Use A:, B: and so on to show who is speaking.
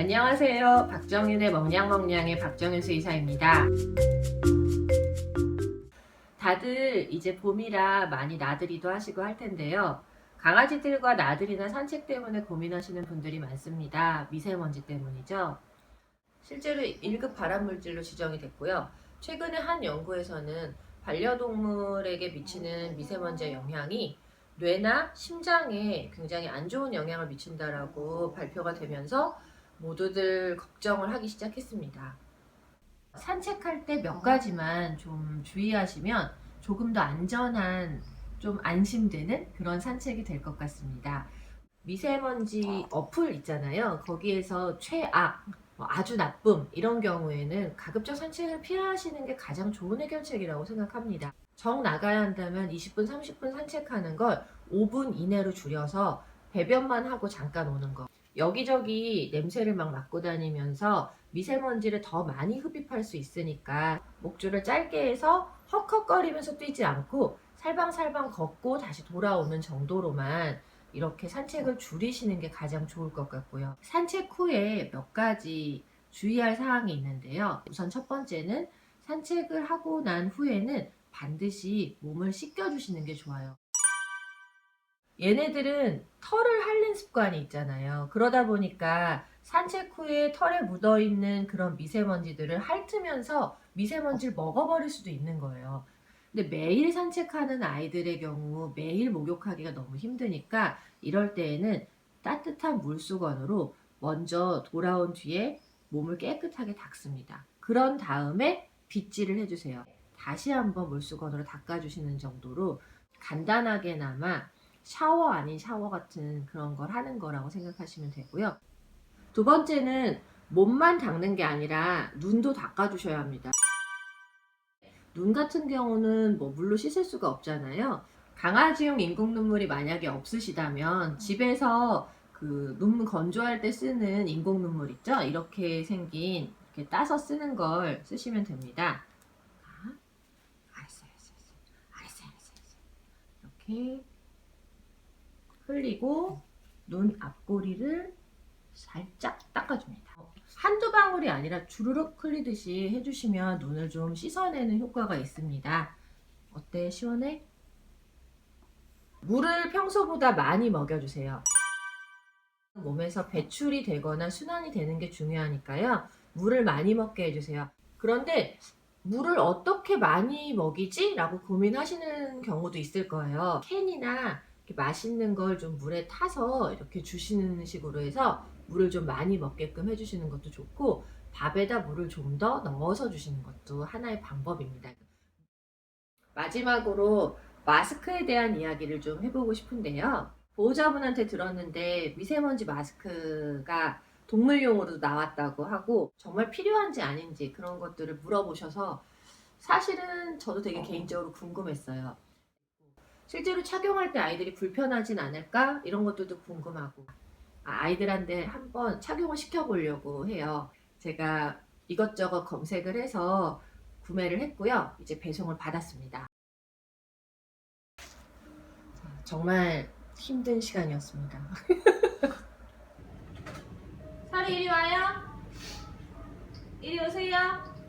A: 안녕하세요. 박정윤의 멍냥멍냥의 박정윤 수의사입니다. 다들 이제 봄이라 많이 나들이도 하시고 할 텐데요. 강아지들과 나들이나 산책 때문에 고민하시는 분들이 많습니다. 미세먼지 때문이죠. 실제로 1급 발암물질로 지정이 됐고요. 최근에 한 연구에서는 반려동물에게 미치는 미세먼지의 영향이 뇌나 심장에 굉장히 안 좋은 영향을 미친다라고 발표가 되면서 모두들 걱정을 하기 시작했습니다. 산책할 때 몇 가지만 좀 주의하시면 조금 더 안전한 좀 안심되는 그런 산책이 될 것 같습니다. 미세먼지 어플 있잖아요. 거기에서 최악, 뭐 아주 나쁨 이런 경우에는 가급적 산책을 피하시는 게 가장 좋은 해결책이라고 생각합니다. 정 나가야 한다면 20분, 30분 산책하는 걸 5분 이내로 줄여서 배변만 하고 잠깐 오는 거. 여기저기 냄새를 막 맡고 다니면서 미세먼지를 더 많이 흡입할 수 있으니까 목줄을 짧게 해서 헉헉거리면서 뛰지 않고 살방살방 걷고 다시 돌아오는 정도로만 이렇게 산책을 줄이시는 게 가장 좋을 것 같고요. 산책 후에 몇 가지 주의할 사항이 있는데요. 우선 첫 번째는 산책을 하고 난 후에는 반드시 몸을 씻겨주시는 게 좋아요. 얘네들은 털을 핥는 습관이 있잖아요. 그러다 보니까 산책 후에 털에 묻어 있는 그런 미세먼지들을 핥으면서 미세먼지를 먹어버릴 수도 있는 거예요. 근데 매일 산책하는 아이들의 경우 매일 목욕하기가 너무 힘드니까 이럴 때에는 따뜻한 물수건으로 먼저 돌아온 뒤에 몸을 깨끗하게 닦습니다. 그런 다음에 빗질을 해주세요. 다시 한번 물수건으로 닦아주시는 정도로 간단하게나마 샤워 아닌 샤워 같은 그런 걸 하는 거라고 생각하시면 되고요. 두 번째는 몸만 닦는 게 아니라 눈도 닦아주셔야 합니다. 눈 같은 경우는 뭐 물로 씻을 수가 없잖아요. 강아지용 인공 눈물이 만약에 없으시다면 집에서 그 눈물 건조할 때 쓰는 인공 눈물 있죠? 이렇게 생긴 이렇게 따서 쓰는 걸 쓰시면 됩니다. 자, 알았어요, 알았어요, 알았어요, 알았어요, 알았어요. 이렇게 흘리고 눈 앞꼬리를 살짝 닦아줍니다. 한두 방울이 아니라 주르륵 흘리듯이 해주시면 눈을 좀 씻어내는 효과가 있습니다. 어때? 시원해? 물을 평소보다 많이 먹여주세요. 몸에서 배출이 되거나 순환이 되는 게 중요하니까요. 물을 많이 먹게 해주세요. 그런데 물을 어떻게 많이 먹이지? 라고 고민하시는 경우도 있을 거예요. 캔이나 맛있는 걸 좀 물에 타서 이렇게 주시는 식으로 해서 물을 좀 많이 먹게끔 해주시는 것도 좋고 밥에다 물을 좀 더 넣어서 주시는 것도 하나의 방법입니다. 마지막으로 마스크에 대한 이야기를 좀 해보고 싶은데요. 보호자분한테 들었는데 미세먼지 마스크가 동물용으로도 나왔다고 하고 정말 필요한지 아닌지 그런 것들을 물어보셔서 사실은 저도 되게 개인적으로 궁금했어요. 실제로 착용할 때 아이들이 불편하진 않을까? 이런 것들도 궁금하고 아, 아이들한테 한번 착용을 시켜보려고 해요. 제가 이것저것 검색을 해서 구매를 했고요. 이제 배송을 받았습니다. 자, 정말 힘든 시간이었습니다. 사리 이리 와요. 이리 오세요.